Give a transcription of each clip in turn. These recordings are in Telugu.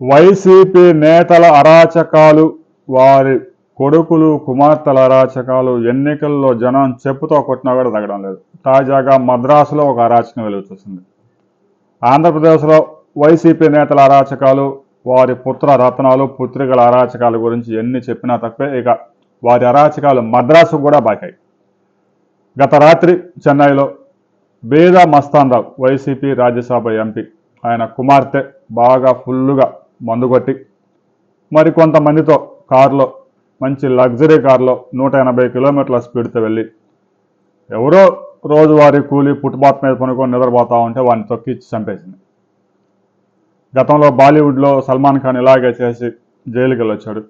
వైసీపీ నేతల అరాచకాలు వారి కొడుకులు కుమార్తెల అరాచకాలు ఎన్నికల్లో జనం చెప్పుతో కొట్టినా కూడా తగ్గడం లేదు. తాజాగా మద్రాసులో ఒక అరాచకం వెలుగుతుంది ఆంధ్రప్రదేశ్లో వైసీపీ నేతల అరాచకాలు వారి పుత్ర రత్నాలు పుత్రికల అరాచకాల గురించి ఎన్ని చెప్పినా తప్పే ఇక వారి అరాచకాలు మద్రాసు కూడా బాకాయి. గత రాత్రి చెన్నైలో బేద మస్తాన్ రావు వైసీపీ రాజ్యసభ ఎంపీ ఆయన కుమార్తె బాగా ఫుల్లుగా మందు కొట్టి మరి కొంతమందితో కారులో మంచి లగ్జరీ కారులో నూట ఎనభై కిలోమీటర్ల స్పీడ్తో వెళ్ళి ఎవరో రోజువారీ కూలి ఫుట్పాత్ మీద పనుకొని నిద్రపోతా ఉంటే వాడిని తొక్కిచ్చి చంపేసింది. గతంలో బాలీవుడ్లో సల్మాన్ ఖాన్ ఇలాగే చేసి జైలుకి వెళ్ళొచ్చాడు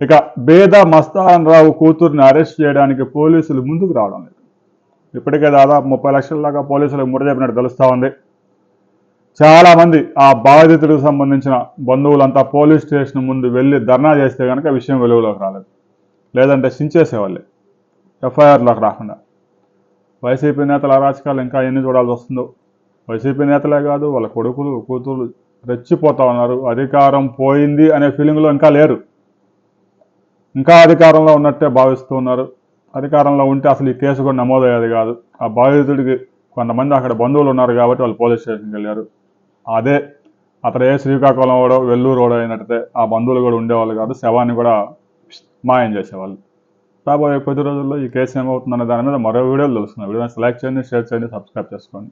ఇక బేద మస్తాన్ రావు కూతుర్ని అరెస్ట్ చేయడానికి పోలీసులు ముందుకు రావడం లేదు. ఇప్పటికే దాదాపు ముప్పై లక్షల దాకా పోలీసులకు ముడి చెప్పినట్టు తెలుస్తూ ఉంది. చాలామంది ఆ బాధితుడికి సంబంధించిన బంధువులంతా పోలీస్ స్టేషన్ ముందు వెళ్ళి ధర్నా చేస్తే కనుక విషయం వెలుగులోకి రాలేదు. లేదంటే సించేసేవాళ్ళే ఎఫ్ఐఆర్లోకి రాకుండా. వైసీపీ నేతల అరాచకాలు ఇంకా ఎన్ని చూడాల్సి వస్తుందో? వైసీపీ నేతలే కాదు వాళ్ళ కొడుకులు కూతురు రెచ్చిపోతా ఉన్నారు. అధికారం పోయింది అనే ఫీలింగ్లో ఇంకా లేరు. ఇంకా అధికారంలో ఉన్నట్టే భావిస్తూ ఉన్నారు. అధికారంలో ఉంటే అసలు ఈ కేసు కూడా నమోదయ్యేది కాదు. ఆ బాధితుడికి కొంతమంది అక్కడ బంధువులు ఉన్నారు కాబట్టి వాళ్ళు పోలీస్ స్టేషన్కి వెళ్ళారు. అదే అతడు ఏ శ్రీకాకుళం వాడో వెల్లూరు వాడో అయినట్టయితే ఆ బంధువులు కూడా ఉండేవాళ్ళు కాదు శవాన్ని కూడా మాయం చేసేవాళ్ళు. రాబోయే కొద్ది రోజుల్లో ఈ కేసు ఏమవుతుందనే దాని మీద మరో వీడియోలు తెలుస్తున్నాయి. వీడియో సెలెక్ట్ చేయండి షేర్ చేయండి సబ్స్క్రైబ్ చేసుకోండి.